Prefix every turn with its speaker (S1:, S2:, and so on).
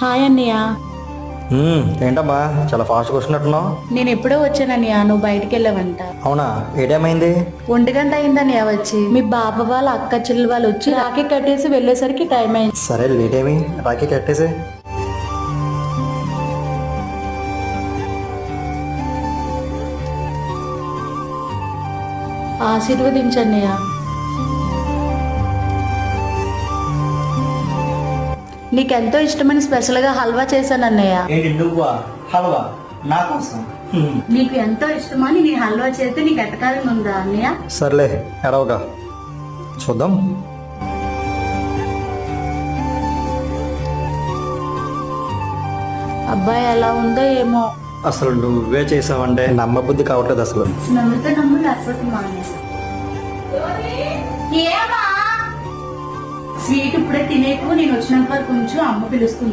S1: Hi అన్నయ్య.
S2: మ్మ్, ఏంటమ్మా చాలా ఫాస్ట్గా వస్తున్నట్టున్నావు?
S1: నేను ఎప్పుడో వచ్చానన్నయ్య నువ్వు బయటికి వెళ్ళావంట.
S2: అవునా ఏ టైం అయింది?
S1: ఒంటి గంట అయిందన్నయ్య వచ్చి. మీ బాబా వాళ్ళ అక్క చెల్లి వాళ్ళు వచ్చి రాఖీ కట్టేసి వెళ్ళేసరికి టైం అయింది.
S2: సరే లేట్ ఏమి? రాఖీ కట్టేసి.
S1: ఆశీర్వదించన్నయ్య నీకెంతో ఇష్టమైన స్పెషల్గా హల్వా చేశాను అన్నయ్య.
S2: ఏంటి నువ్వా? హల్వా? నా కోసం?
S1: నీకు ఎంతో ఇష్టమని నీ హల్వా చేస్తే నీకు ఎట్టకారం ఉందా అన్నయ్య?
S2: సర్లే ఎడవగా చూద్దాం.
S1: అబ్బాయి ఎలా ఉందో ఏమో.
S2: అసలు నువ్వే చేసావంటే నమ్మబుద్ధి కావట్లేదు అసలు.
S1: నమ్మితే నమ్ము లేకపోతే ఏమా? స్వీట్ ఇప్పుడే తినేకు నేను వచ్చినాక కొంచెం అమ్మ పిలుస్తుంది.